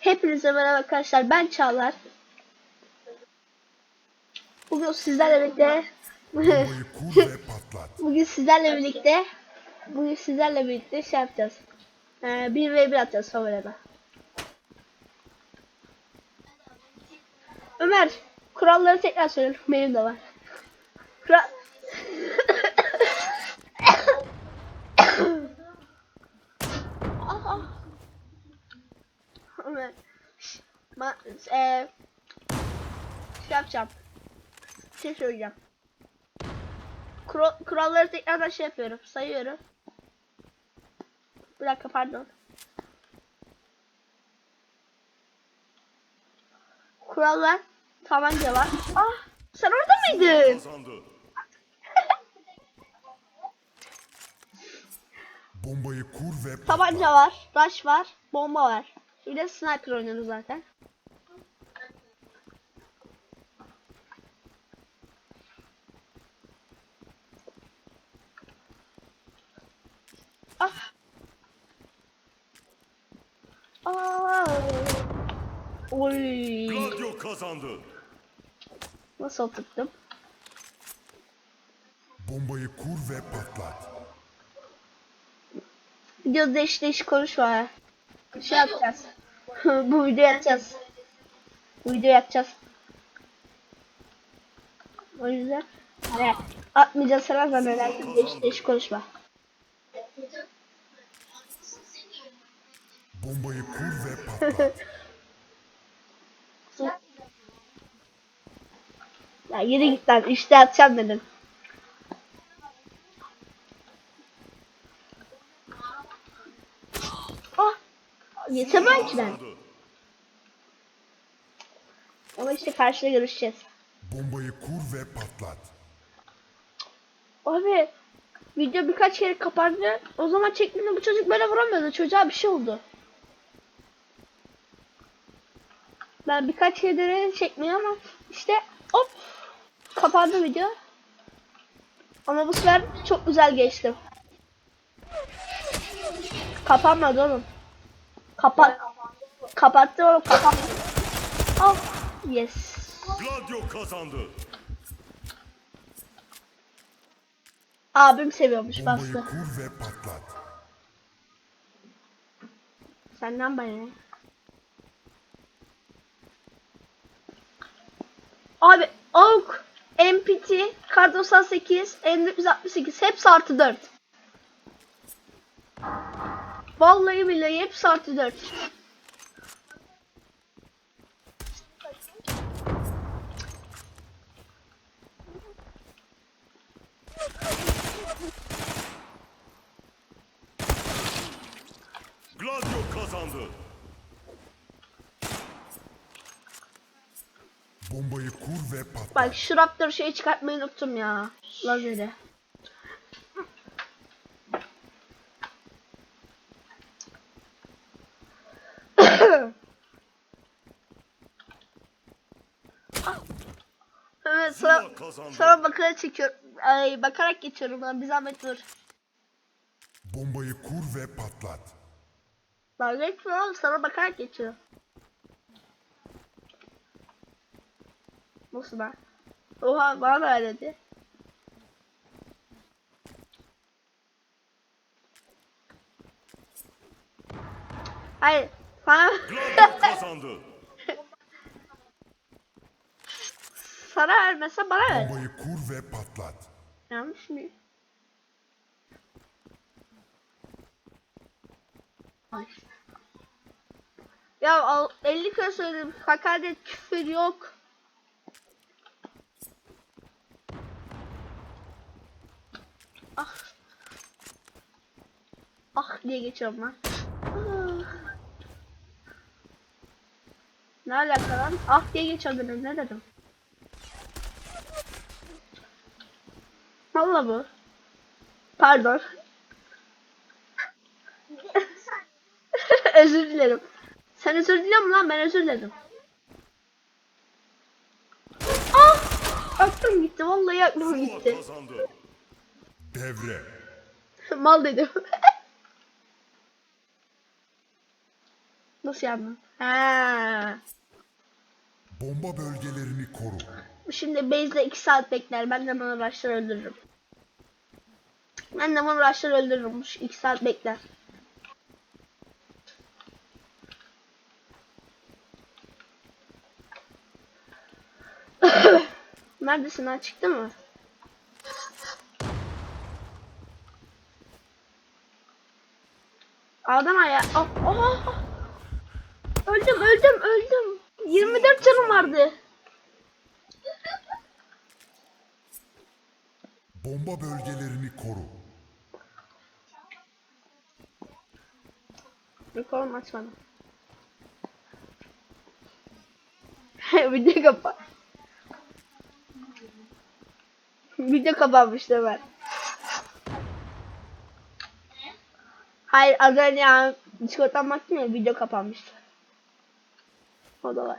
Hepinize merhaba arkadaşlar. Ben Çağlar. Bugün sizlerle birlikte bugün sizlerle birlikte bugün sizlerle birlikte şey yapacağız. Ee, 1 ve 1 atacağız favorada. Ömer kuralları tekrar söyle. Benim de var. Kural Ah, ah. Ömer. Şş, Ma e şey yapacağım. Şey söyleyeceğim. Kural, kuralları tekrardan şey yapıyorum. Sayıyorum. Bir dakika pardon. Kurallar tabanca var. Ah sen orada mıydın? Bombayı kur ve. Tabanca var, rush var, bomba var. Bir de sniper oynuyoruz zaten. Aa. Oy. Gladio kazandı. Nasıl oturttum? Bombayı kur ve patlat. Videoda değiş değiş konuşma. Şey yapacağız. Bu video yapacağız. Bu video yapacağız. O yüzden hani atmayacağız sana zannedersin değiş değiş konuşma. Bombayı kur ve patlat. Ya yürü git lan işte atacağım dedim. Ah! Yetemem ki ben. Ama işte karşıda görüşeceğiz. Bombayı kur ve patlat. Abi video birkaç kere kapandı. O zaman çektiğimde bu çocuk böyle vuramıyordu. Çocuğa bir şey oldu. Ben birkaç kere denedim çekmeyi ama işte hop kapandı video. Ama bu sefer çok güzel geçtim. Kapanmadı oğlum. Kapat. Kapattı oğlum kapanmadı. Al. Yes. Gladio kazandı. Abim seviyormuş bastı. Senden bana Abi AUK, MPT, Kar 98, M468 hepsi artı 4. Vallahi billahi hepsi artı 4. Gladio kazandı. Bombayı kur ve patlat. Bak şu Raptor şeyi çıkartmayı unuttum ya. Lazeri. evet sonra, sonra bakarak çekiyorum. Ay bakarak geçiyorum lan bir zahmet dur. Bombayı kur ve patlat. Dalga geçme oğlum sana bakarak geçiyor. Nasıl ben? Oha bana da öyle dedi. Hayır sana kazandı. sana vermese bana ver. Bombayı kur ve patlat. Yanlış mı? Ya al, 50 kere söyledim. Hakaret küfür yok. Ah. Ah diye geçiyorum lan. Ne alaka lan? Ah diye geçiyorum dedim. Ne dedim? Valla bu. Pardon. özür dilerim. Sen özür diliyor musun lan? Ben özür dilerim. Ah! Aklım gitti. Vallahi aklım gitti. Devre. Mal dedim. Nasıl yandın? Ha. Bomba bölgelerini koru. Şimdi base'de 2 saat bekler. Ben de hemen rush'ları öldürürüm. Ben de hemen rush'ları öldürürüm. 2 saat bekler. Neredesin ha? Çıktı mı? Adam ya. Oh, oh. Öldüm öldüm öldüm. 24 canım vardı. Bomba bölgelerini koru. Mikrofon açmadım. Video kapa. Video kapanmıştı ben. Hayır az önce ya Discord'dan baktım ya video kapanmıştı. O da var.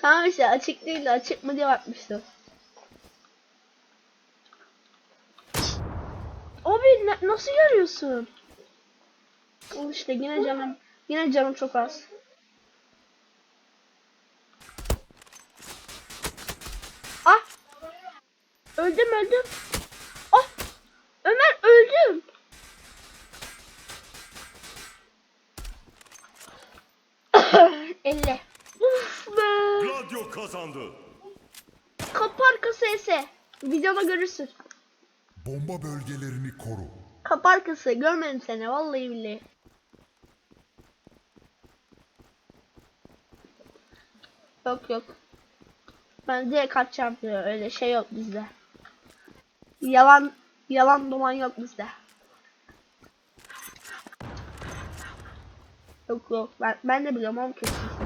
Tamam işte açık değil de açık mı diye bakmıştım. Abi na- nasıl görüyorsun? Al işte yine canım yine canım çok az. Ah! Öldüm öldüm. Ah! Ömer öldüm. Elle. Uf be. Gladio kazandı. Kapı arkası ese. Videoda görürsün. Bomba bölgelerini koru. Kapı arkası görmedim seni vallahi billahi. Yok yok. Ben direkt kaçacağım diyor. Öyle şey yok bizde. Yalan yalan dolan yok bizde. Yok yok. Ben, ben de biliyorum ama kesin.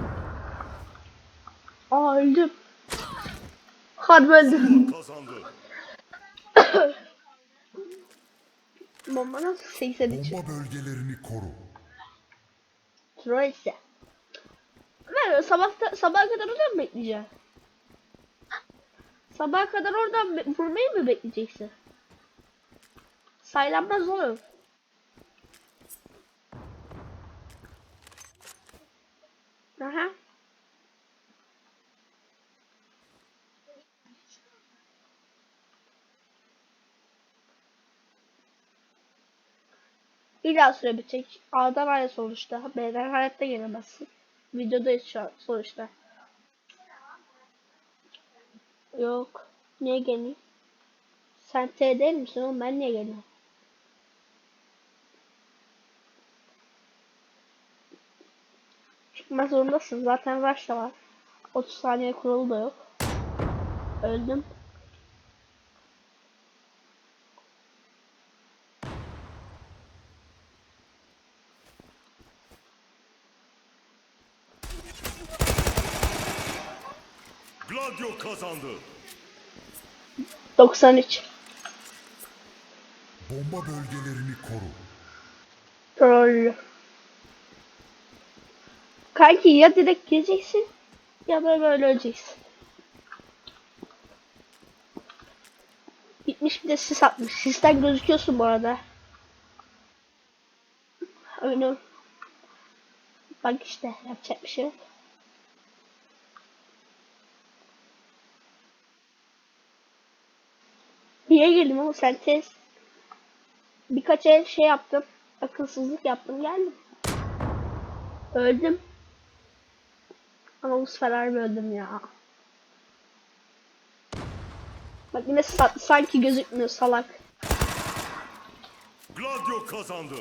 Aa öldüm. Harbi öldüm. Bomba nasıl 83? Bomba bölgelerini koru. Troyse. Ver sabah sabaha kadar orada mı bekleyeceksin? Sabaha kadar oradan be- vurmayı mı bekleyeceksin? Saylanmaz oğlum. Aha. İlla süre bitecek. A'dan A'ya sonuçta. B'den hayatta gelemezsin. Videodayız şu an sonuçta. Yok. Niye geleyim? Sen T değil misin oğlum? Ben niye geleyim? Çıkmak zorundasın. Zaten rush da var. 30 saniye kuralı da yok. Öldüm. Gladio kazandı. 93. Bomba bölgelerini koru. Troll. Kanki ya direkt gireceksin ya da böyle öleceksin. Gitmiş bir de sis atmış. Sisten gözüküyorsun bu arada. Öyle. Bak işte yapacak bir şey yok. Niye geldim ama sen test. Birkaç el şey yaptım. Akılsızlık yaptım geldim. Öldüm. Ama bu sefer öldüm ya. Bak yine sa- sanki gözükmüyor salak. Gladio kazandı.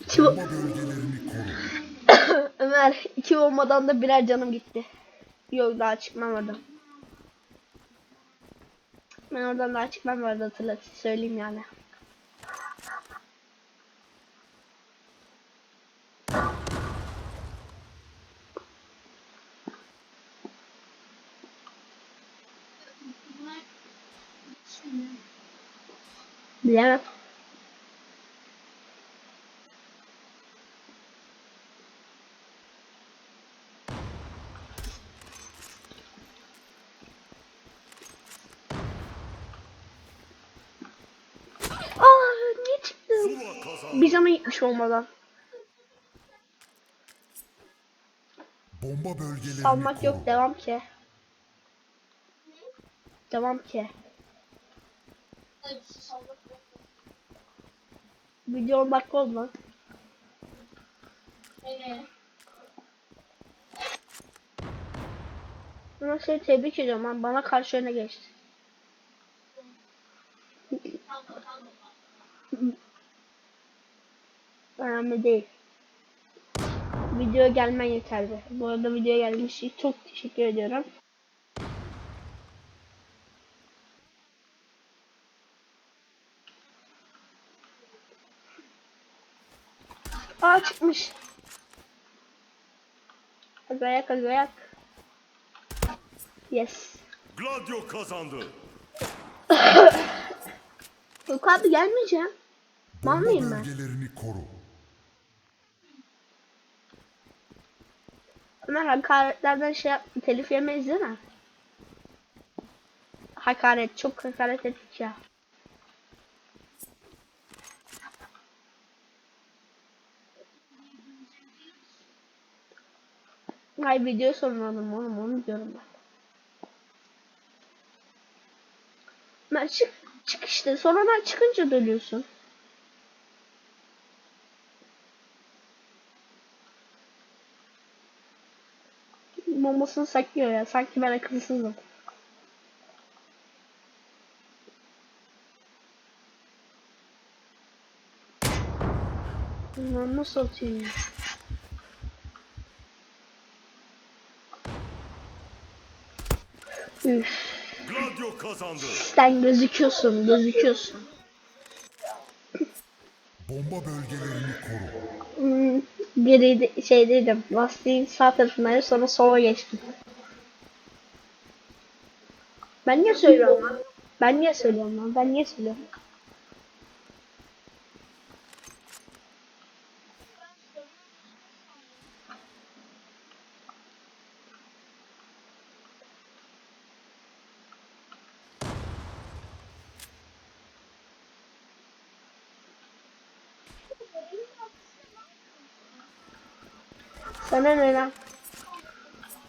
İki. Ömer iki olmadan da birer canım gitti. Yok daha çıkmam oradan. Ben oradan daha çıkmam vardı hatırlat söyleyeyim yani. Bilemem. Bir zaman gitmiş olmadan. Bomba bölgelerini Salmak yok devam ki. Devam ki. Video 10 dakika oldu lan. Ama seni tebrik ediyorum lan. Bana karşı öne geçti. Önemli değil. Videoya gelmen yeterli. Bu arada videoya geldiğiniz için çok teşekkür ediyorum. Aa çıkmış. Agayak agayak. Yes. Gladio kazandı. Yok abi gelmeyeceğim. Mal mıyım ben? bölgelerini koru. Ömer hakaretlerden şey telif yemeyiz değil? Hakaret, çok hakaret ettik ya. Ay video sormadım oğlum onu diyorum ben. Ben çık, çık işte sonradan çıkınca dönüyorsun. Bombasını saklıyor ya sanki ben akılsızım. Lan nasıl atıyor ya? Üf. Gladio kazandı. Sen gözüküyorsun, gözüküyorsun. Bomba bölgelerini koru. Hmm, geride şeydeydim. Lastiğin sağ tarafındaydım sonra sola geçtim. Ben niye söylüyorum lan? Ben niye söylüyorum lan? Ben niye söylüyorum? Sana ne lan?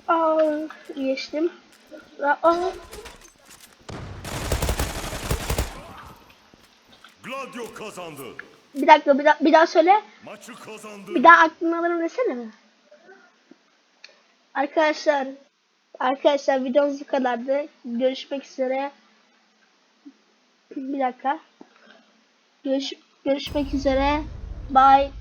Aa, geçtim. Aa, Gladio kazandı. bir dakika bir, daha bir daha söyle. Maçı kazandı. Bir daha aklını alırım desene mi? Arkadaşlar Arkadaşlar videomuz bu kadardı. Görüşmek üzere. Bir dakika. Görüş, görüşmek üzere. Bye.